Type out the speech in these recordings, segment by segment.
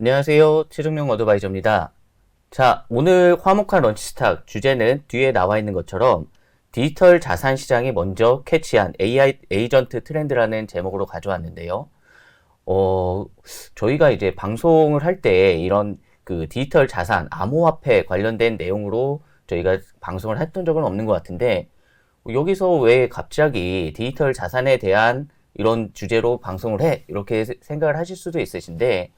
안녕하세요. 최종용 어드바이저입니다. 자, 오늘 화목한 런치스탁 주제는 뒤에 나와 있는 것처럼 디지털 자산 시장이 먼저 캐치한 AI 에이전트 트렌드라는 제목으로 가져왔는데요. 어, 저희가 이제 방송을 할 때 이런 그 디지털 자산, 암호화폐 관련된 내용으로 저희가 방송을 했던 적은 없는 것 같은데, 여기서 왜 갑자기 디지털 자산에 대한 이런 주제로 방송을 해? 이렇게 세- 생각을 하실 수도 있으신데,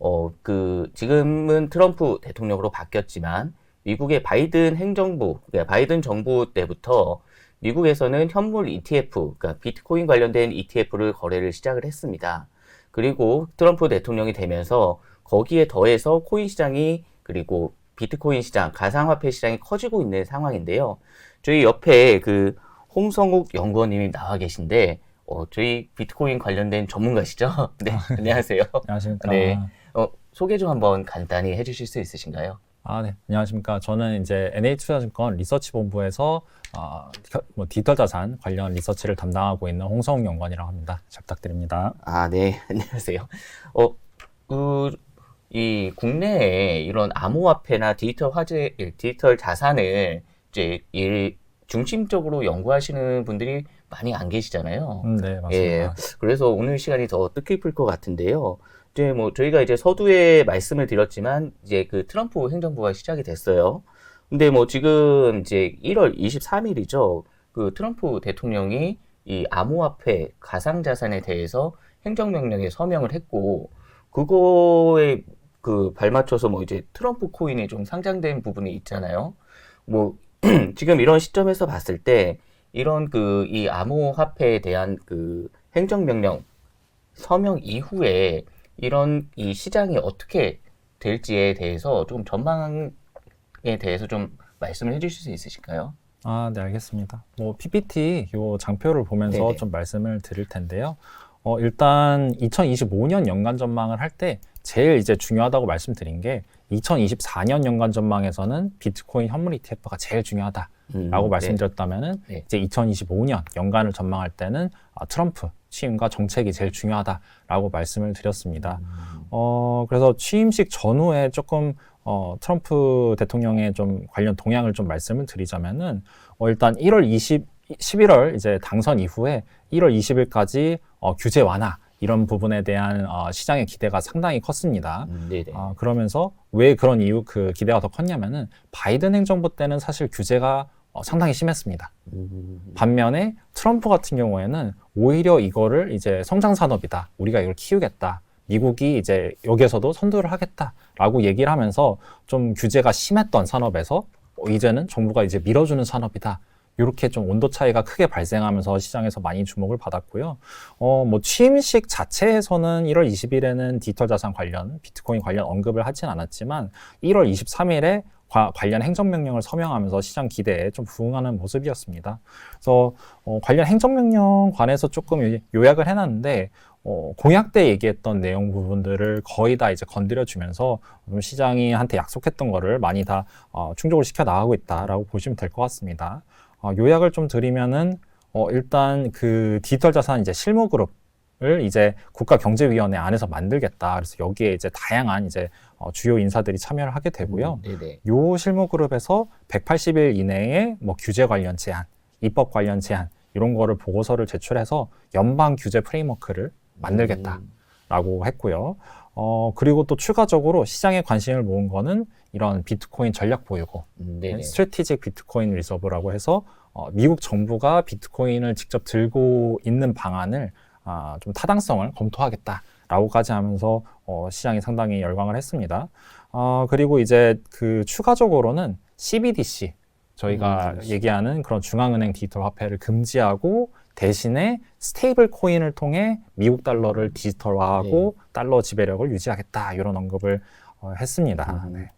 어, 그, 지금은 트럼프 대통령으로 바뀌었지만, 미국의 바이든 행정부, 그러니까 바이든 정부 때부터 미국에서는 현물 ETF, 그러니까 비트코인 관련된 ETF를 거래를 시작을 했습니다. 그리고 트럼프 대통령이 되면서 거기에 더해서 코인 시장이 그리고 비트코인 시장, 가상화폐 시장이 커지고 있는 상황인데요. 저희 옆에 그 홍성욱 연구원님이 나와 계신데, 어, 저희 비트코인 관련된 전문가시죠? 네, 안녕하세요. 안녕하십니까. 네. 어, 소개 좀 한번 간단히 해주실 수 있으신가요? 아, 네. 안녕하십니까. 저는 이제 NH투자증권 리서치본부에서 어, 겨- 뭐 디지털 자산 관련 리서치를 담당하고 있는 홍성욱 연구원이라고 합니다. 잘 부탁드립니다. 아, 네. 안녕하세요. 어, 그, 이 국내에 이런 암호화폐나 디지털 화제, 디지털 자산을 이제 일 중심적으로 연구하시는 분들이 많이 안 계시잖아요. 음, 네, 예. 맞습니다. 그래서 오늘 시간이 더 뜻깊을 것 같은데요. 이제 뭐 저희가 이제 서두에 말씀을 드렸지만 이제 그 트럼프 행정부가 시작이 됐어요. 근데 뭐 지금 이제 1월 23일이죠. 그 트럼프 대통령이 이 암호화폐 가상자산에 대해서 행정명령에 서명을 했고 그거에 그 발맞춰서 뭐 이제 트럼프 코인이 좀 상장된 부분이 있잖아요. 뭐 지금 이런 시점에서 봤을 때 이런 그 이 암호화폐에 대한 그 행정명령 서명 이후에 이런 이 시장이 어떻게 될지에 대해서 좀 전망에 대해서 좀 말씀을 해주실 수 있으실까요? 아, 네, 알겠습니다. 뭐 PPT 요 장표를 보면서 네네. 좀 말씀을 드릴 텐데요. 어, 일단 2025년 연간 전망을 할 때 제일 이제 중요하다고 말씀드린 게 2024년 연간 전망에서는 비트코인 현물 ETF가 제일 중요하다. 음, 라고 네. 말씀드렸다면은 네. 이제 2025년 연간을 전망할 때는 아, 트럼프 취임과 정책이 제일 중요하다라고 말씀을 드렸습니다. 음. 어, 그래서 취임식 전후에 조금 어, 트럼프 대통령의 좀 관련 동향을 좀 말씀을 드리자면은 어, 일단 1월 20, 11월 이제 당선 이후에 1월 20일까지 어, 규제 완화 이런 부분에 대한 어, 시장의 기대가 상당히 컸습니다. 음. 아, 그러면서 왜 그런 이유 그 기대가 더 컸냐면은 바이든 행정부 때는 사실 규제가 어, 상당히 심했습니다. 음, 반면에 트럼프 같은 경우에는 오히려 이거를 이제 성장 산업이다. 우리가 이걸 키우겠다. 미국이 이제 여기에서도 선도를 하겠다라고 얘기를 하면서 좀 규제가 심했던 산업에서 어, 이제는 정부가 이제 밀어주는 산업이다. 이렇게 좀 온도 차이가 크게 발생하면서 시장에서 많이 주목을 받았고요. 어, 뭐 취임식 자체에서는 1월 20일에는 디지털 자산 관련, 비트코인 관련 언급을 하진 않았지만 1월 23일에 관련 행정명령을 서명하면서 시장 기대에 좀 부응하는 모습이었습니다. 그래서 어, 관련 행정명령 관해서 조금 요- 요약을 해놨는데 어, 공약 때 얘기했던 내용 부분들을 거의 다 이제 건드려주면서 좀 시장이 한테 약속했던 거를 많이 다 어, 충족을 시켜 나가고 있다라고 보시면 될 것 같습니다. 어, 요약을 좀 드리면은 어, 일단 그 디지털 자산 이제 실무 그룹 을 이제 국가경제위원회 안에서 만들겠다. 그래서 여기에 이제 다양한 이제 어, 주요 인사들이 참여를 하게 되고요. 음, 네네. 요 실무 그룹에서 180일 이내에 뭐 규제 관련 제한, 입법 관련 제한 이런 거를 보고서를 제출해서 연방 규제 프레임워크를 만들겠다라고 했고요. 어 그리고 또 추가적으로 시장에 관심을 모은 거는 이런 비트코인 전략 보유고, 음, 네네. 스트래티직 비트코인 리서브라고 해서 어, 미국 정부가 비트코인을 직접 들고 있는 방안을 아, 좀 타당성을 검토하겠다 라고까지 하면서 어, 시장이 상당히 열광을 했습니다. 어, 그리고 이제 그 추가적으로는 CBDC 저희가 음, 얘기하는 그런 중앙은행 디지털 화폐를 금지하고 대신에 스테이블 코인을 통해 미국 달러를 디지털화하고 달러 지배력을 유지하겠다 이런 언급을 어, 했습니다. 음. 네.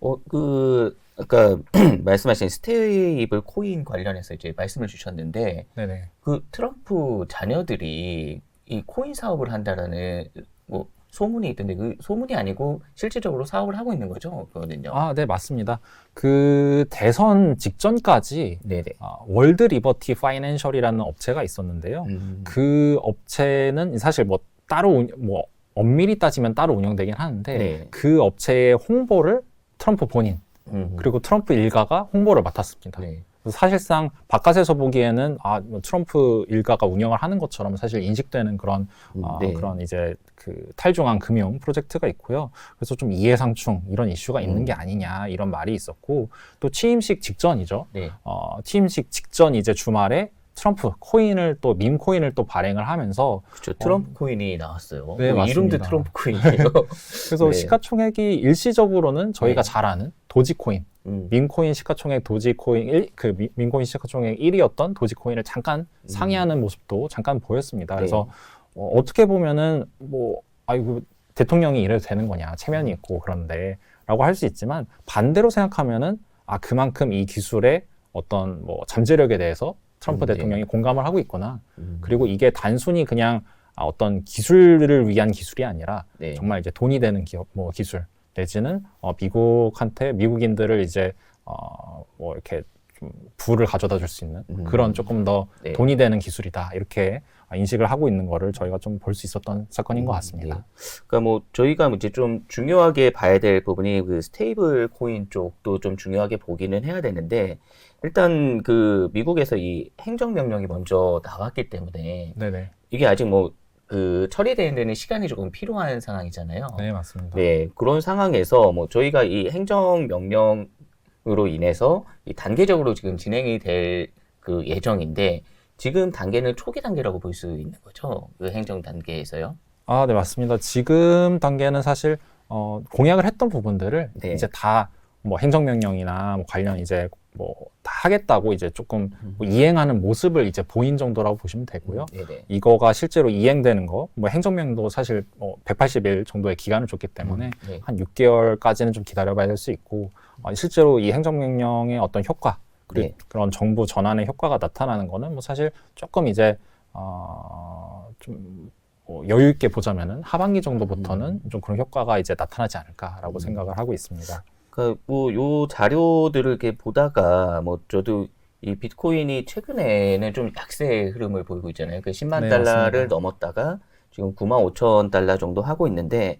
어, 그, 아까 말씀하신 스테이블 코인 관련해서 이제 말씀을 주셨는데, 네네. 그 트럼프 자녀들이 이 코인 사업을 한다라는 뭐 소문이 있던데 그 소문이 아니고 실질적으로 사업을 하고 있는 거죠, 그거는요. 아, 네, 맞습니다. 그 대선 직전까지 네네. 아, 월드 리버티 파이낸셜이라는 업체가 있었는데요. 음, 그 업체는 사실 뭐 따로 운- 뭐 엄밀히 따지면 따로 운영되긴 하는데 네. 그 업체의 홍보를 트럼프 본인 음. 그리고 트럼프 일가가 홍보를 맡았습니다. 네. 사실상 바깥에서 보기에는 아, 뭐 트럼프 일가가 운영을 하는 것처럼 사실 인식되는 그런 음, 어, 네. 그런 이제 그 탈중앙 금융 프로젝트가 있고요. 그래서 좀 이해상충 이런 이슈가 있는 음. 게 아니냐 이런 말이 있었고 또 취임식 직전이죠. 네. 어, 취임식 직전 이제 주말에 트럼프 코인을 또 밈 코인을 또 발행을 하면서 그렇죠. 트럼프 코인이 나왔어요. 네, 뭐 이름도. 트럼프 코인이에요. 그래서 네. 시가총액이 일시적으로는 저희가 네. 잘 아는 도지코인 음. 민코인 시가총액 도지코인 1, 그 미- 민코인 시가총액 1위였던 도지코인을 잠깐 상회하는 모습도 잠깐 보였습니다. 네. 그래서 어, 어떻게 보면은 뭐 아이고 대통령이 이래도 되는 거냐 체면이 있고 그런데라고 할 수 있지만 반대로 생각하면은 아 그만큼 이 기술의 어떤 뭐 잠재력에 대해서 트럼프 음, 네. 대통령이 공감을 하고 있구나. 음. 그리고 이게 단순히 그냥 아, 어떤 기술을 위한 기술이 아니라 네. 정말 이제 돈이 되는 기업 뭐 기술 내지는 어, 미국한테 미국인들을 이제 어, 뭐 이렇게 좀 부를 가져다 줄 수 있는 음. 그런 조금 더 네. 돈이 되는 기술이다 이렇게 인식을 하고 있는 거를 저희가 좀 볼 수 있었던 사건인 것 음, 같습니다. 네. 그러니까 뭐 저희가 이제 좀 중요하게 봐야 될 부분이 그 스테이블 코인 쪽도 좀 중요하게 보기는 해야 되는데 일단 그 미국에서 이 행정명령이 먼저 나왔기 때문에 네네. 이게 아직 뭐 그 처리되는 데는 시간이 조금 필요한 상황이잖아요. 네 맞습니다. 네, 그런 상황에서 뭐 저희가 이 행정명령으로 인해서 이 단계적으로 지금 진행이 될 그 예정인데 지금 단계는 초기 단계라고 볼 수 있는 거죠. 그 행정 단계에서요. 아, 네, 맞습니다. 지금 단계는 사실 어, 공약을 했던 부분들을 네. 이제 다 뭐 행정명령이나 뭐 관련 이제 뭐다 하겠다고 이제 조금 뭐 이행하는 모습을 이제 보인 정도라고 보시면 되고요. 네네. 이거가 실제로 이행되는 거, 뭐 행정명도 사실 뭐 180일 정도의 기간을 줬기 때문에 네. 한 6개월까지는 좀 기다려봐야 될 수 있고 어, 실제로 이 행정명령의 어떤 효과 그리고 네. 그런 정부 전환의 효과가 나타나는 거는 뭐 사실 조금 이제 어좀 뭐 여유 있게 보자면은 하반기 정도부터는 좀 그런 효과가 이제 나타나지 않을까라고 음. 생각을 하고 있습니다. 그, 뭐, 요 자료들을 이렇게 보다가, 뭐, 저도 이 비트코인이 최근에는 좀 약세의 흐름을 보이고 있잖아요. 그 10만 네, 달러를 맞습니다. 넘었다가 지금 9만 5천 달러 정도 하고 있는데,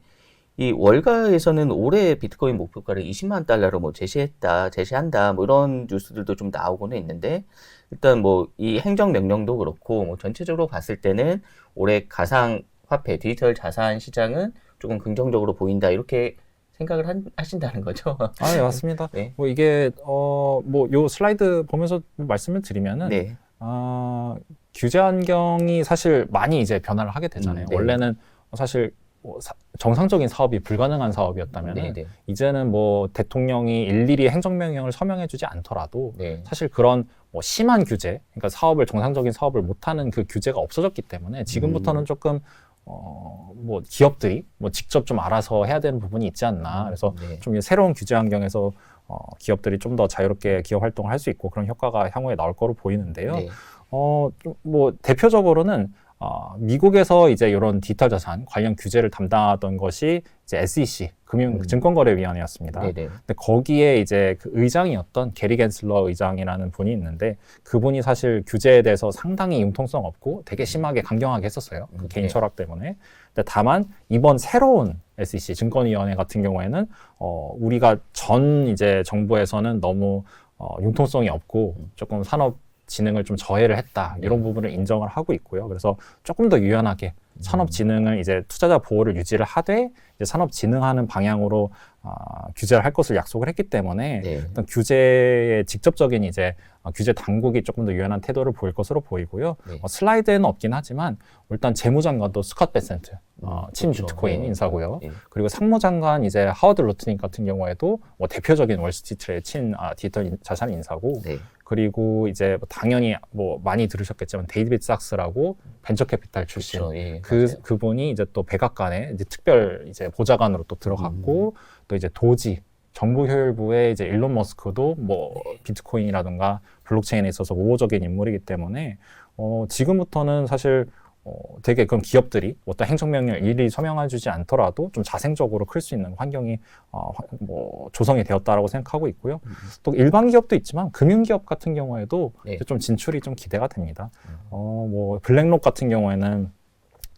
이 월가에서는 올해 비트코인 목표가를 20만 달러로 뭐 제시했다, 제시한다, 뭐 이런 뉴스들도 좀 나오고는 있는데, 일단 뭐 이 행정 명령도 그렇고, 뭐 전체적으로 봤을 때는 올해 가상 화폐, 디지털 자산 시장은 조금 긍정적으로 보인다, 이렇게 생각을 한- 하신다는 거죠. 아, 네, 맞습니다. 네. 뭐 이게 어 뭐 요 슬라이드 보면서 말씀을 드리면은 네. 아, 규제 환경이 사실 많이 이제 변화를 하게 되잖아요. 음, 네. 원래는 사실 뭐 사- 정상적인 사업이 불가능한 사업이었다면 네, 은 네. 이제는 뭐 대통령이 일일이 행정명령을 서명해주지 않더라도 네. 사실 그런 뭐 심한 규제, 그러니까 사업을 정상적인 사업을 못하는 그 규제가 없어졌기 때문에 지금부터는 음. 조금 어 뭐 기업들이 뭐 직접 좀 알아서 해야 되는 부분이 있지 않나. 그래서 네. 좀 새로운 규제 환경에서 어, 기업들이 좀 더 자유롭게 기업 활동을 할 수 있고 그런 효과가 향후에 나올 거로 보이는데요. 네. 어, 좀뭐 대표적으로는 어, 미국에서 이제 이런 디지털 자산 관련 규제를 담당하던 것이 이제 SEC 금융 음. 증권거래위원회였습니다. 근데 거기에 이제 그 의장이었던 게리 겐슬러 의장이라는 분이 있는데 그분이 사실 규제에 대해서 상당히 융통성 없고 되게 심하게 강경하게 했었어요. 그 음, 개인 네. 철학 때문에. 근데 다만 이번 새로운 SEC 증권위원회 같은 경우에는 어 우리가 전 이제 정부에서는 너무 어 융통성이 없고 조금 산업 진흥을 좀 저해를 했다 네. 이런 부분을 인정을 하고 있고요. 그래서 조금 더 유연하게 음. 산업 진흥을 이제 투자자 보호를 유지를 하되 이제 산업 진흥하는 방향으로 아, 규제를 할 것을 약속을 했기 때문에 네. 어떤 규제의 직접적인 이제 어, 규제 당국이 조금 더 유연한 태도를 보일 것으로 보이고요. 네. 어, 슬라이드에는 없긴 하지만 일단 재무장관도 스컷 베센트, 어, 음, 친 그렇죠. 비트코인 네. 인사고요. 네. 그리고 상무장관 이제 하워드 로트닉 같은 경우에도 뭐 대표적인 월스트리트의 친 아, 디지털 인- 자산 인사고 네. 그리고 이제 뭐 당연히 뭐 많이 들으셨겠지만 데이비드 sak스라고 벤처 캐피탈 출신 그렇죠. 예. 그 맞아요. 그분이 이제 또 백악관에 이제 특별 이제 보좌관으로 또 들어갔고 음. 또 이제 도지 정부 효율부의 이제 일론 머스크도 뭐 네. 비트코인이라든가 블록체인에 있어서 우호적인 인물이기 때문에 어 지금부터는 사실 어 되게 그런 기업들이 어떤 행정명령을 일일이 서명해주지 않더라도 좀 자생적으로 클 수 있는 환경이 어뭐 조성이 되었다라고 생각하고 있고요. 음. 또 일반 기업도 있지만 금융 기업 같은 경우에도 네. 좀 진출이 좀 기대가 됩니다. 음. 어뭐 블랙록 같은 경우에는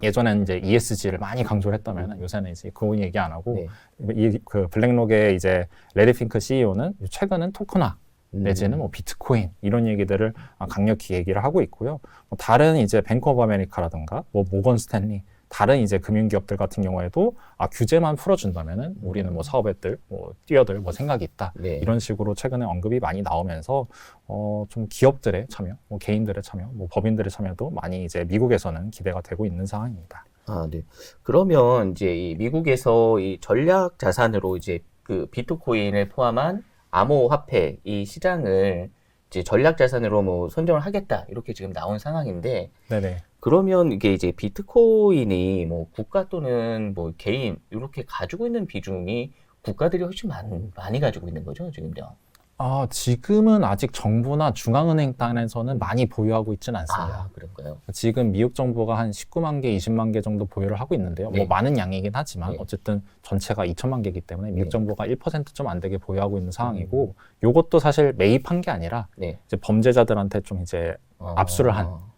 예전에는 이제 ESG를 많이 강조를 했다면 요새는 이제 그거 얘기 안 하고 네. 이그 블랙록의 이제 레리 핑크 CEO는 최근은 토큰화 음. 내지는 뭐 비트코인 이런 얘기들을 아, 강력히 얘기를 하고 있고요. 뭐 다른 이제 뱅크 오브 아메리카라든가 뭐 모건 스탠리 다른 이제 금융기업들 같은 경우에도 아, 규제만 풀어준다면은 우리는 뭐 사업에들 뭐 뛰어들 뭐 생각이 있다 네. 이런 식으로 최근에 언급이 많이 나오면서 어, 좀 기업들의 참여, 뭐 개인들의 참여, 뭐 법인들의 참여도 많이 이제 미국에서는 기대가 되고 있는 상황입니다. 아, 네. 그러면 이제 이 미국에서 이 전략 자산으로 이제 그 비트코인을 포함한 암호화폐 이 시장을 이제 전략 자산으로 뭐 선정을 하겠다 이렇게 지금 나온 상황인데 네네. 그러면 이게 이제 비트코인이 뭐 국가 또는 뭐 개인 이렇게 가지고 있는 비중이 국가들이 훨씬 많, 많이 가지고 있는 거죠 지금요. 아, 지금은 아직 정부나 중앙은행 단에서는 많이 보유하고 있지는 않습니다. 아 그런가요? 지금 미국 정부가 한 19만 개, 20만 개 정도 보유를 하고 있는데요. 네. 뭐 많은 양이긴 하지만 네. 어쨌든 전체가 2천만 개이기 때문에 미국 네. 정부가 1%좀 안 되게 보유하고 있는 상황이고 요것도 사실 매입한 게 아니라 네. 이제 범죄자들한테 좀 이제 어, 압수를 한.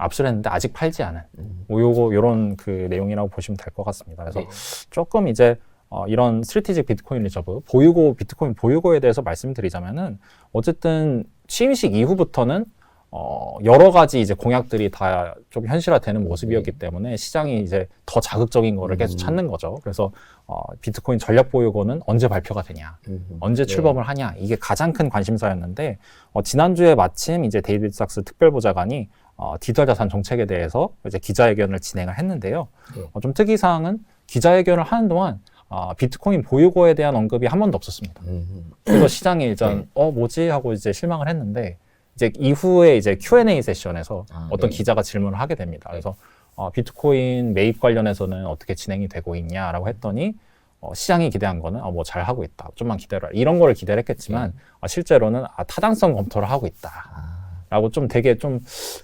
압수를 했는데 아직 팔지 않은 음, 뭐 요거 요런 그 내용이라고 보시면 될 것 같습니다. 그래서 네. 조금 이제 어, 이런 스트레티직 비트코인 리저브 보유고 비트코인 보유고에 대해서 말씀드리자면은 어쨌든 취임식 이후부터는 어, 여러 가지 이제 공약들이 다 좀 현실화되는 모습이었기 때문에 시장이 이제 더 자극적인 거를 계속 음. 찾는 거죠. 그래서 어, 비트코인 전략 보유고는 언제 발표가 되냐, 음, 언제 네. 출범을 하냐 이게 가장 큰 관심사였는데 어, 지난주에 마침 이제 데이비드 sak스 특별보좌관이 어, 디지털 자산 정책에 대해서 이제 기자회견을 진행을 했는데요. 네. 어, 좀 특이사항은 기자회견을 하는 동안 아, 비트코인 보유고에 대한 언급이 한 번도 없었습니다. 음, 그래서 시장이 일단 네. 어 뭐지 하고 이제 실망을 했는데 이제 이후에 이제 Q&A 세션에서 아, 어떤 네. 기자가 질문을 하게 됩니다. 그래서 어, 비트코인 매입 관련해서는 어떻게 진행이 되고 있냐라고 했더니 어, 시장이 기대한 거는 어, 뭐잘 하고 있다. 좀만 기다려라. 이런 걸 기대를 했겠지만 어, 실제로는 아, 타당성 검토를 하고 있다. 아. 라고 좀 되게 좀,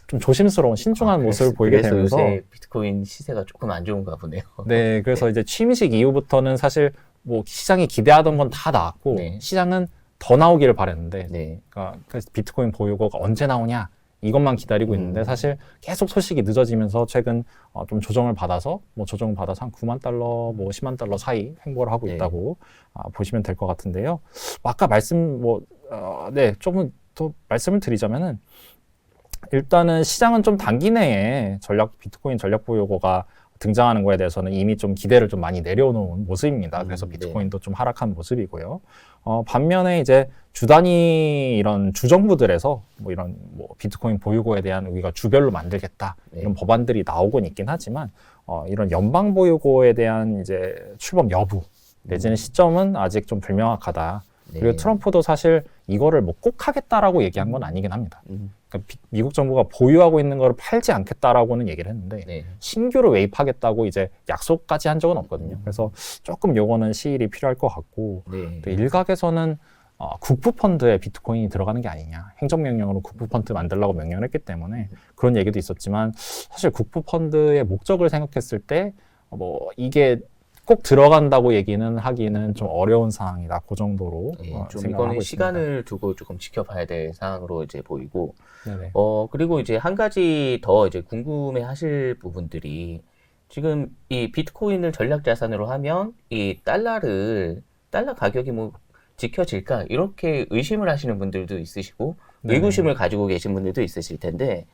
좀 조심스러운 신중한 아, 모습을 그래서- 보이게 그래서 되면서 요새 비트코인 시세가 조금 안 좋은가 보네요. 네, 그래서 이제 취임식 이후부터는 사실 뭐 시장이 기대하던 건 다 나왔고 네. 시장은 더 나오기를 바랬는데 네. 그러니까 비트코인 보유고가 언제 나오냐 이것만 기다리고 음. 있는데 사실 계속 소식이 늦어지면서 최근 어, 좀 조정을 받아서 뭐 조정을 받아서 한 9만 달러 뭐 10만 달러 사이 횡보를 하고 네. 있다고 아, 보시면 될 것 같은데요. 뭐 아까 말씀 뭐 어, 네, 조금 더 말씀을 드리자면은 일단은 시장은 좀 단기 내에 전략 비트코인 전략 보유고가 등장하는 거에 대해서는 이미 좀 기대를 좀 많이 내려놓은 모습입니다. 그래서 음, 네. 비트코인도 좀 하락한 모습이고요. 어, 반면에 이제 주 단위 이런 주정부들에서 뭐 이런 뭐 비트코인 보유고에 대한 우리가 주별로 만들겠다 네. 이런 법안들이 나오곤 있긴 하지만 어, 이런 연방 보유고에 대한 이제 출범 여부 내지는 시점은 아직 좀 불명확하다. 네. 그리고 트럼프도 사실 이거를 뭐 꼭 하겠다라고 얘기한 건 아니긴 합니다. 음, 그러니까 비- 미국 정부가 보유하고 있는 거를 팔지 않겠다라고는 얘기를 했는데 네. 신규로 매입하겠다고 이제 약속까지 한 적은 없거든요. 그래서 조금 요거는 시일이 필요할 것 같고 네. 또 일각에서는 어, 국부 펀드에 비트코인이 들어가는 게 아니냐. 행정명령으로 국부 펀드 만들라고 명령을 했기 때문에 그런 얘기도 있었지만 사실 국부 펀드의 목적을 생각했을 때 뭐 이게 꼭 들어간다고 얘기는 하기는 좀 어려운 상황이다. 그 정도로 네, 어, 좀 이거는 시간을 두고 조금 지켜봐야 될 상황으로 이제 보이고. 네네. 어, 그리고 이제 한 가지 더 이제 궁금해 하실 부분들이 지금 이 비트코인을 전략 자산으로 하면 이 달러를, 달러 가격이 뭐 지켜질까? 이렇게 의심을 하시는 분들도 있으시고. 의구심을 가지고 계신 분들도 있으실 텐데,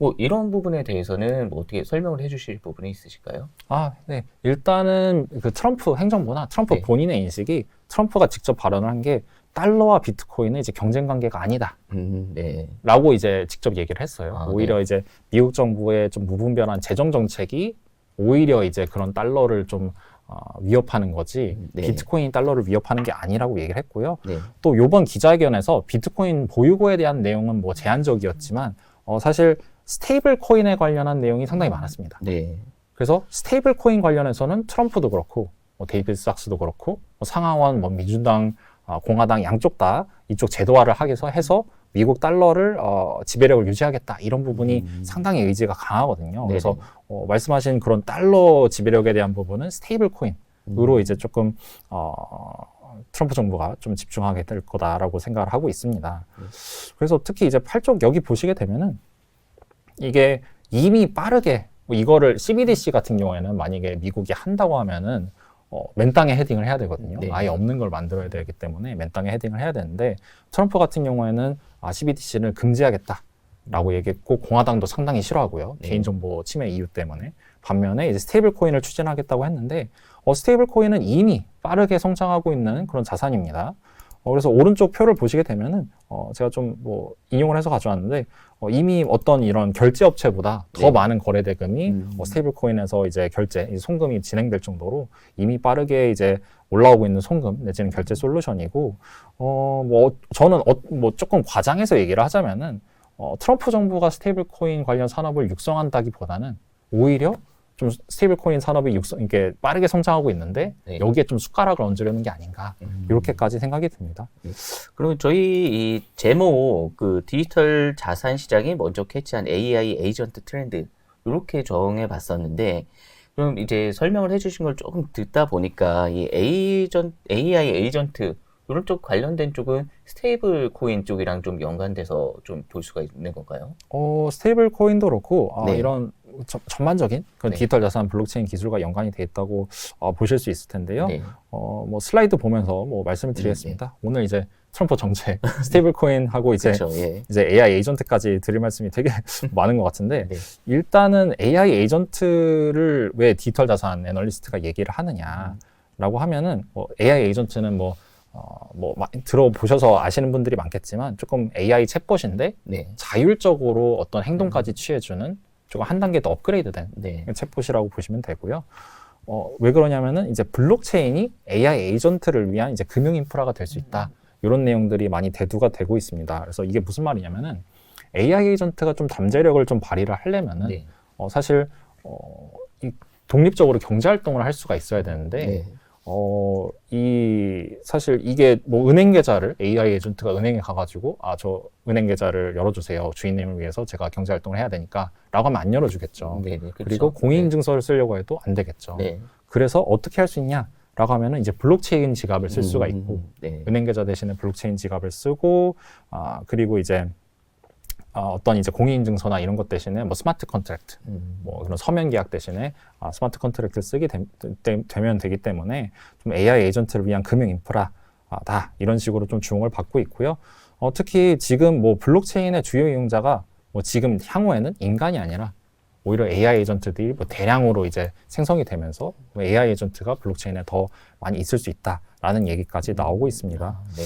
뭐 이런 부분에 대해서는 뭐 어떻게 설명을 해 주실 부분이 있으실까요? 아, 네. 일단은 그 트럼프 행정부나 트럼프 네. 본인의 인식이 트럼프가 직접 발언을 한 게 달러와 비트코인은 이제 경쟁 관계가 아니다. 음, 네. 라고 이제 직접 얘기를 했어요. 아, 오히려 이제 미국 정부의 좀 무분별한 재정 정책이 오히려 이제 그런 달러를 좀 어, 위협하는 거지 네. 비트코인 달러를 위협하는 게 아니라고 얘기를 했고요. 네. 또 요번 기자회견에서 비트코인 보유고에 대한 내용은 뭐 제한적이었지만 어, 사실 스테이블 코인에 관련한 내용이 상당히 많았습니다. 네. 그래서 스테이블 코인 관련해서는 트럼프도 그렇고 뭐 데이비드 sak스도 그렇고 뭐 상하원 뭐 민주당 어, 공화당 양쪽 다 이쪽 제도화를 하기서 해서 미국 달러를 어, 지배력을 유지하겠다 이런 부분이 음. 상당히 의지가 강하거든요. 네네. 그래서 어, 말씀하신 그런 달러 지배력에 대한 부분은 스테이블 코인으로 음. 이제 조금 어, 트럼프 정부가 좀 집중하게 될 거다라고 생각을 하고 있습니다. 네. 그래서 특히 이제 8쪽 여기 보시게 되면은 이게 이미 빠르게 뭐 이거를 CBDC 같은 경우에는 만약에 미국이 한다고 하면은 어, 맨 땅에 헤딩을 해야 되거든요. 네. 아예 없는 걸 만들어야 되기 때문에 맨 땅에 헤딩을 해야 되는데 트럼프 같은 경우에는 아, CBDC를 금지하겠다 라고 얘기했고 공화당도 상당히 싫어하고요. 네. 개인정보 침해 이유 때문에 반면에 이제 스테이블 코인을 추진하겠다고 했는데 어, 스테이블 코인은 이미 빠르게 성장하고 있는 그런 자산입니다. 어, 그래서 오른쪽 표를 보시게 되면은 어, 제가 좀 뭐 인용을 해서 가져왔는데 어, 이미 어떤 이런 결제 업체보다 더 네. 많은 거래 대금이 음. 뭐 스테이블 코인에서 이제 결제, 이 송금이 진행될 정도로 이미 빠르게 이제 올라오고 있는 송금 내지는 결제 솔루션이고 어 뭐 저는 어, 뭐 조금 과장해서 얘기를 하자면은 어, 트럼프 정부가 스테이블 코인 관련 산업을 육성한다기보다는 오히려 좀 스테이블 코인 산업이 육성 이게 빠르게 성장하고 있는데 네. 여기에 좀 숟가락을 얹으려는 게 아닌가 음. 이렇게까지 생각이 듭니다. 그럼 저희 이 제목 그 디지털 자산 시장이 먼저 캐치한 AI 에이전트 트렌드 이렇게 정해 봤었는데 그럼 이제 설명을 해주신 걸 조금 듣다 보니까 이 에이전 AI 에이전트 이런 쪽 관련된 쪽은 스테이블 코인 쪽이랑 좀 연관돼서 좀 볼 수가 있는 건가요? 어, 스테이블 코인도 그렇고 아, 네. 이런 전- 전반적인 그런 네. 디지털 자산 블록체인 기술과 연관이 돼 있다고 어, 보실 수 있을 텐데요. 네. 어, 뭐 슬라이드 보면서 뭐 말씀을 드리겠습니다. 오늘 이제 트럼프 정책, 스테이블 코인하고 이제 그렇죠. 예. 이제 AI 에이전트까지 드릴 말씀이 되게 많은 것 같은데 네. 일단은 AI 에이전트를 왜 디지털 자산 애널리스트가 얘기를 하느냐라고 하면은 뭐 AI 에이전트는 뭐 어, 뭐 많이 들어보셔서 아시는 분들이 많겠지만 조금 AI 챗봇인데 네. 자율적으로 어떤 행동까지 취해주는 조금 한 단계 더 업그레이드된 네. 챗봇이라고 보시면 되고요. 어, 왜 그러냐면은 이제 블록체인이 AI 에이전트를 위한 이제 금융 인프라가 될 수 있다. 이런 내용들이 많이 대두가 되고 있습니다. 그래서 이게 무슨 말이냐면은 AI 에이전트가 좀 잠재력을 좀 발휘를 하려면은 네. 어, 사실 어, 이 독립적으로 경제 활동을 할 수가 있어야 되는데 네. 어, 이, 사실 이게 뭐 은행 계좌를 AI 에이전트가 은행에 가가지고, 아, 저 은행 계좌를 열어주세요. 주인님을 위해서 제가 경제 활동을 해야 되니까. 라고 하면 안 열어주겠죠. 네. 네. 그렇죠. 그리고 공인인증서를 쓰려고 해도 안 되겠죠. 네. 그래서 어떻게 할 수 있냐? 라고 하면은 이제 블록체인 지갑을 쓸 수가 음, 있고, 네. 은행 계좌 대신에 블록체인 지갑을 쓰고, 아, 그리고 이제, 어, 어떤 이제 공인인증서나 이런 것 대신에 뭐 스마트 컨트랙트, 음. 뭐 그런 서면 계약 대신에 아, 스마트 컨트랙트를 쓰게 되, 면 되기 때문에 좀 AI 에이전트를 위한 금융 인프라 아, 다 이런 식으로 좀 주목을 받고 있고요. 어, 특히 지금 뭐 블록체인의 주요 이용자가 뭐 지금 향후에는 인간이 아니라 오히려 AI 에이전트들이 뭐 대량으로 이제 생성이 되면서 뭐 AI 에이전트가 블록체인에 더 많이 있을 수 있다라는 얘기까지 나오고 있습니다. 네.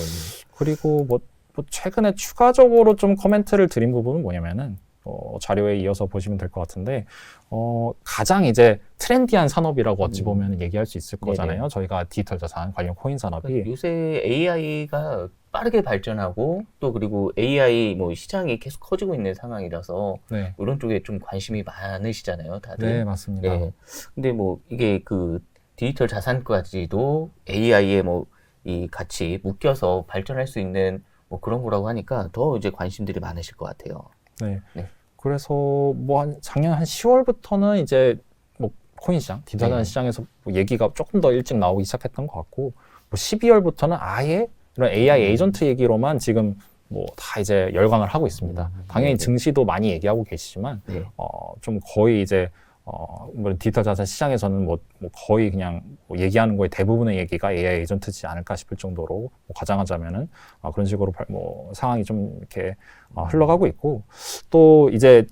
그리고 뭐, 뭐 최근에 추가적으로 좀 코멘트를 드린 부분은 뭐냐면은 어, 자료에 이어서 보시면 될 것 같은데 어, 가장 이제 트렌디한 산업이라고 어찌 음. 보면 얘기할 수 있을 네네. 거잖아요. 저희가 디지털 자산 관련 코인 산업이 요새 AI가 빠르게 발전하고 또 그리고 AI 뭐 시장이 계속 커지고 있는 상황이라서 네, 이런 쪽에 좀 관심이 많으시잖아요, 다들. 네 맞습니다. 네. 근데 뭐 이게 그 디지털 자산까지도 AI에 뭐 이 같이 묶여서 발전할 수 있는 뭐 그런 거라고 하니까 더 이제 관심들이 많으실 것 같아요. 네. 네. 그래서 뭐 한 작년 한 10월부터는 이제 뭐 코인 시장, 디지털 네. 시장에서 뭐 얘기가 조금 더 일찍 나오기 시작했던 것 같고 뭐 12월부터는 아예 이런 AI 음. 에이전트 얘기로만 지금 뭐 다 이제 열광을 하고 있습니다. 음, 당연히 네네. 증시도 많이 얘기하고 계시지만 네. 어, 좀 거의 이제 어, 뭐 디지털 자산 시장에서는 뭐, 뭐 거의 그냥 뭐 얘기하는 거의 대부분의 얘기가 AI 에이전트지 않을까 싶을 정도로 뭐 가장하자면은 어, 그런 식으로 발- 뭐 상황이 좀 이렇게 어, 흘러가고 있고 또 이제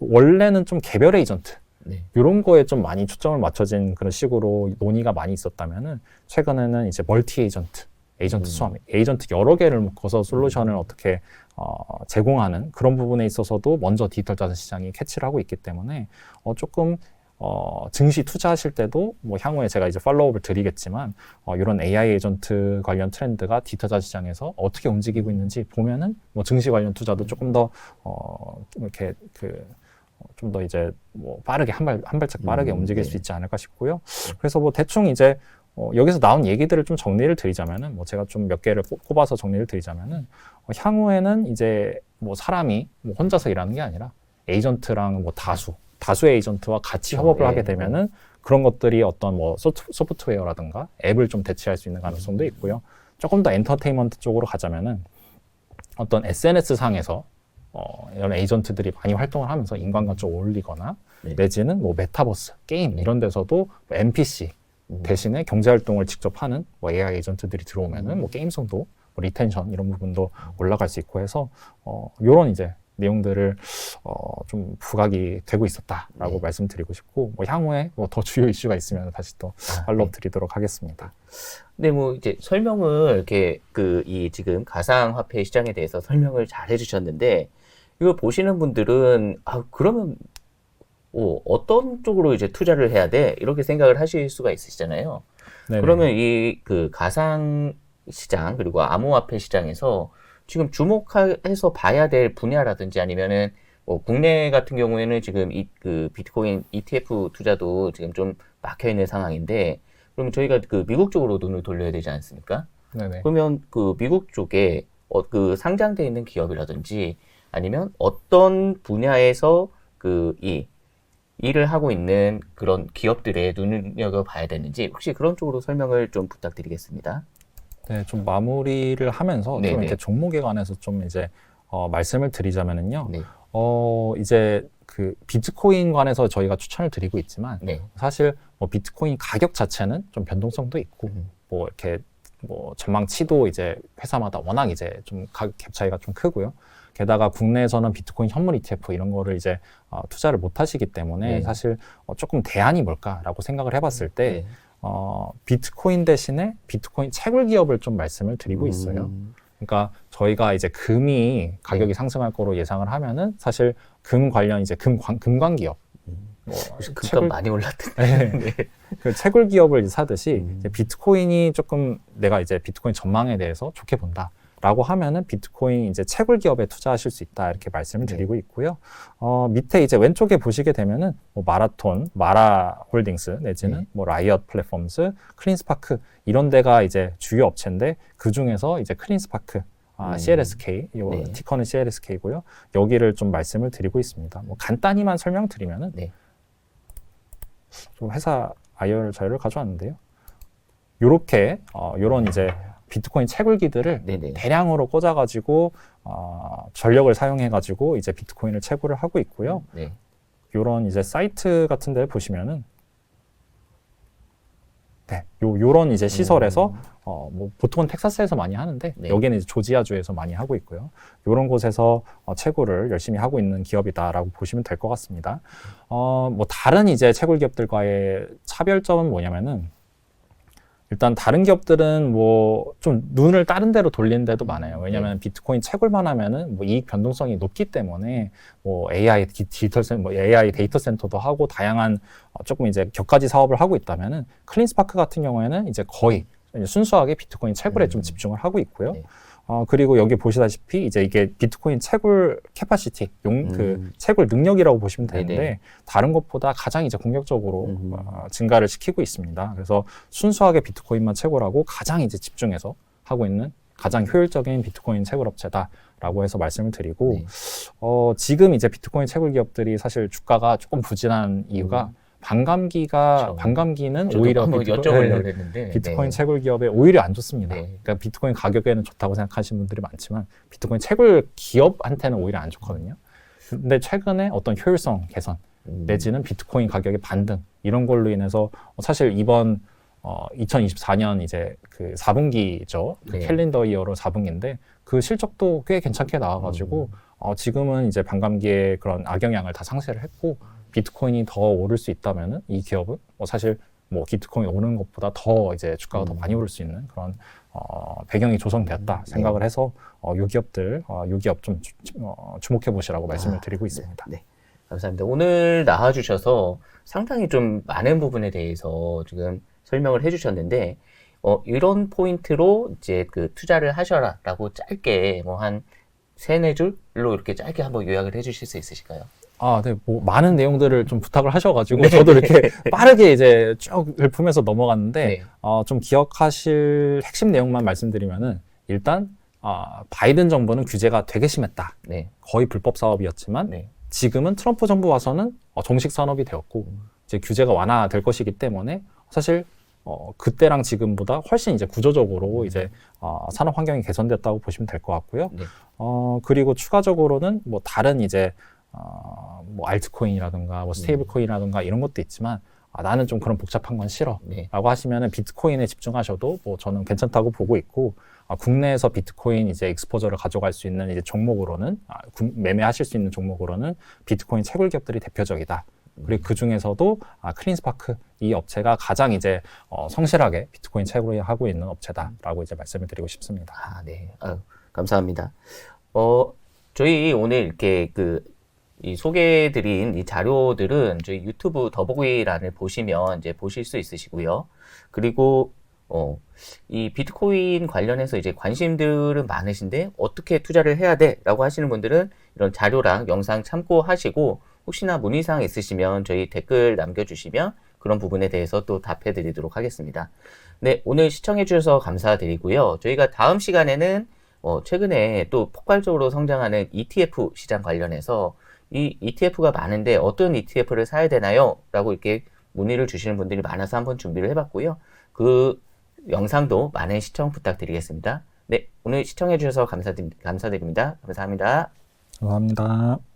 원래는 좀 개별 에이전트 네. 이런 거에 좀 많이 초점을 맞춰진 그런 식으로 논의가 많이 있었다면은 최근에는 이제 멀티 에이전트, 에이전트 음. 수함, 에이전트 여러 개를 묶어서 솔루션을 어떻게 어, 제공하는 그런 부분에 있어서도 먼저 디지털 자산 시장이 캐치를 하고 있기 때문에 어, 조금 어, 증시 투자하실 때도 뭐 향후에 제가 이제 팔로우업을 드리겠지만 어, 이런 AI 에이전트 관련 트렌드가 디지털 자산 시장에서 어떻게 움직이고 있는지 보면은 뭐 증시 관련 투자도 조금 더 어, 이렇게 그 좀 더 이제 뭐 빠르게 한 발 한 발짝 빠르게 음, 움직일 네. 수 있지 않을까 싶고요. 그래서 뭐 대충 이제 어, 여기서 나온 얘기들을 좀 정리를 드리자면은 뭐 제가 좀 몇 개를 꼽- 꼽아서 정리를 드리자면은 어, 향후에는 이제 뭐 사람이 뭐 혼자서 일하는 게 아니라 에이전트랑 뭐 다수 다수의 에이전트와 같이 협업을 네. 하게 되면은 그런 것들이 어떤 뭐 소프트, 소프트 웨어라든가 앱을 좀 대체할 수 있는 가능성도 있고요. 조금 더 엔터테인먼트 쪽으로 가자면은 어떤 SNS 상에서 어, 이런 에이전트들이 많이 활동을 하면서 인간과 좀 어울리거나 네. 내지는 뭐 메타버스, 게임 이런 데서도 뭐 NPC 음. 대신에 경제 활동을 직접 하는 뭐 AI 에이전트들이 들어오면은 음. 뭐 게임성도 뭐 리텐션 이런 부분도 올라갈 수 있고 해서 어 요런 이제 내용들을 어 좀 부각이 되고 있었다라고 네. 말씀드리고 싶고 뭐 향후에 뭐 더 주요 이슈가 있으면 다시 또 아, 팔로업 네. 드리도록 하겠습니다. 근데 뭐 이제 설명을 이렇게 그 이 지금 가상 화폐 시장에 대해서 설명을 잘 해주셨는데 이거 보시는 분들은 아 그러면 어, 어떤 쪽으로 이제 투자를 해야 돼 이렇게 생각을 하실 수가 있으시잖아요. 네네. 그러면 이 그 가상 시장 그리고 암호화폐 시장에서 지금 주목해서 봐야 될 분야라든지 아니면은 뭐 국내 같은 경우에는 지금 이 그 비트코인 ETF 투자도 지금 좀 막혀 있는 상황인데 그러면 저희가 그 미국 쪽으로 눈을 돌려야 되지 않습니까? 네네. 그러면 그 미국 쪽에 어, 그 상장돼 있는 기업이라든지 아니면 어떤 분야에서 그이 일을 하고 있는 그런 기업들의 눈여겨 봐야 되는지 혹시 그런 쪽으로 설명을 좀 부탁드리겠습니다. 네, 좀 마무리를 하면서 좀 네네. 이렇게 종목에 관해서 좀 이제 어, 말씀을 드리자면은요. 네, 어, 이제 그 비트코인 관해서 저희가 추천을 드리고 있지만 네, 사실 뭐 비트코인 가격 자체는 좀 변동성도 있고 음. 뭐 이렇게 뭐 전망치도 이제 회사마다 워낙 이제 좀 가격 갭 차이가 좀 크고요. 게다가 국내에서는 비트코인 현물 ETF 이런 거를 이제 어, 투자를 못 하시기 때문에 네. 사실 어, 조금 대안이 뭘까라고 생각을 해봤을 때 네. 어, 비트코인 대신에 비트코인 채굴 기업을 좀 말씀을 드리고 있어요. 음, 그러니까 저희가 이제 금이 가격이 상승할 거로 예상을 하면은 사실 금 관련 이제 금 관, 금관 기업 금값 채굴 많이 올랐던데. 네. 네. 그 채굴 기업을 사듯이 음. 이제 비트코인이 조금 내가 이제 비트코인 전망에 대해서 좋게 본다 라고 하면은 비트코인 이제 채굴 기업에 투자하실 수 있다 이렇게 말씀을 네. 드리고 있고요. 어, 밑에 이제 왼쪽에 보시게 되면은 뭐 마라톤, 마라 홀딩스 내지는 네. 뭐 라이엇 플랫폼스, 클린스파크 이런 데가 이제 주요 업체인데 그 중에서 이제 클린스파크 아, 음. CLSK, 요 네. 티커는 CLSK고요. 여기를 좀 말씀을 드리고 있습니다. 뭐 간단히만 설명드리면은 네. 좀 회사 IR 자료를 가져왔는데요. 요렇게 어, 요런 이제 비트코인 채굴기들을 네네. 대량으로 꽂아가지고 어, 전력을 사용해가지고 이제 비트코인을 채굴을 하고 있고요. 네. 요런 이제 사이트 같은 데 보시면은 네, 요 요런 이제 시설에서 어, 뭐 보통은 텍사스에서 많이 하는데 네. 여기는 이제 조지아주에서 많이 하고 있고요. 요런 곳에서 어, 채굴을 열심히 하고 있는 기업이다라고 보시면 될 것 같습니다. 어, 뭐 다른 이제 채굴 기업들과의 차별점은 뭐냐면은 일단 다른 기업들은 뭐 좀 눈을 다른 데로 돌리는 데도 많아요. 왜냐하면 비트코인 채굴만 하면은 뭐 이익 변동성이 높기 때문에 뭐 AI 디- 디지털 센, 뭐 AI 데이터 센터도 하고 다양한 어, 조금 이제 격가지 사업을 하고 있다면은 클린스파크 같은 경우에는 이제 거의 순수하게 비트코인 채굴에 좀 음. 집중을 하고 있고요. 네. 어, 그리고 여기 보시다시피 이제 이게 비트코인 채굴 캐파시티, 용, 그 음. 채굴 능력이라고 보시면 되는데 네네. 다른 것보다 가장 이제 공격적으로 음. 어, 증가를 시키고 있습니다. 그래서 순수하게 비트코인만 채굴하고 가장 이제 집중해서 하고 있는 가장 효율적인 비트코인 채굴 업체다라고 해서 말씀을 드리고 네. 어, 지금 이제 비트코인 채굴 기업들이 사실 주가가 조금 부진한 이유가 반감기가 그렇죠. 반감기는 오히려 한번 비트코- 여쭤보려고 네, 했는데 비트코인 네. 채굴 기업에 오히려 안 좋습니다. 네. 그러니까 비트코인 가격에는 좋다고 생각하시는 분들이 많지만 비트코인 채굴 기업한테는 오히려 안 좋거든요. 근데 최근에 어떤 효율성 개선 음. 내지는 비트코인 가격의 반등 이런 걸로 인해서 사실 이번 어, 2024년 이제 그 4분기죠. 그 네. 캘린더 이어로 4분기인데 그 실적도 꽤 괜찮게 나와가지고 음. 어, 지금은 이제 반감기의 그런 악영향을 다 상쇄를 했고 비트코인이 더 오를 수 있다면은 이 기업은 뭐 사실 뭐 비트코인 오르는 것보다 더 이제 주가가 더 음. 많이 오를 수 있는 그런 어, 배경이 조성되었다 네. 생각을 해서 어, 요 기업들 어, 요 기업 좀 주, 어, 주목해 보시라고 말씀을 아, 드리고 있습니다. 네. 감사합니다. 오늘 나와주셔서 상당히 좀 많은 부분에 대해서 지금 설명을 해주셨는데, 어, 이런 포인트로 이제 그 투자를 하셔라라고 짧게 뭐 한 세네 줄로 이렇게 짧게 한번 요약을 해주실 수 있으실까요? 아, 네, 뭐 많은 내용들을 좀 부탁을 하셔가지고 네. 저도 이렇게 빠르게 이제 쭉 읊으면서 넘어갔는데 네. 어, 좀 기억하실 핵심 내용만 말씀드리면은 일단 아, 바이든 정부는 규제가 되게 심했다. 네. 거의 불법 사업이었지만 네. 지금은 트럼프 정부 와서는 어, 정식 산업이 되었고 음. 이제 규제가 완화될 것이기 때문에 사실 어, 그때랑 지금보다 훨씬 이제 구조적으로 이제 어, 산업 환경이 개선됐다고 보시면 될 것 같고요. 네. 어, 그리고 추가적으로는 뭐 다른 이제 어, 뭐 알트코인이라든가 뭐 스테이블 코인이라든가 이런 것도 있지만 아, 나는 좀 그런 복잡한 건 싫어. 네. 라고 하시면은 비트코인에 집중하셔도 뭐 저는 괜찮다고 보고 있고 아, 국내에서 비트코인 이제 익스포저를 가져갈 수 있는 이제 종목으로는 아, 구- 매매하실 수 있는 종목으로는 비트코인 채굴 기업들이 대표적이다. 그리고 그 중에서도 아, 클린스파크 이 업체가 가장 이제 어, 성실하게 비트코인 채굴을 하고 있는 업체다라고 이제 말씀을 드리고 싶습니다. 아, 네. 아유, 감사합니다. 어, 저희 오늘 이렇게 그, 이 소개해드린 이 자료들은 저희 유튜브 더보기란을 보시면 이제 보실 수 있으시고요. 그리고, 어, 이 비트코인 관련해서 이제 관심들은 많으신데 어떻게 투자를 해야 돼? 라고 하시는 분들은 이런 자료랑 영상 참고하시고 혹시나 문의사항 있으시면 저희 댓글 남겨주시면 그런 부분에 대해서 또 답해 드리도록 하겠습니다. 네, 오늘 시청해 주셔서 감사드리고요. 저희가 다음 시간에는 어, 최근에 또 폭발적으로 성장하는 ETF 시장 관련해서 이 ETF가 많은데 어떤 ETF를 사야 되나요? 라고 이렇게 문의를 주시는 분들이 많아서 한번 준비를 해봤고요. 그 영상도 많은 시청 부탁드리겠습니다. 네, 오늘 시청해 주셔서 감사드립니다. 감사드립니다. 감사합니다. 감사합니다.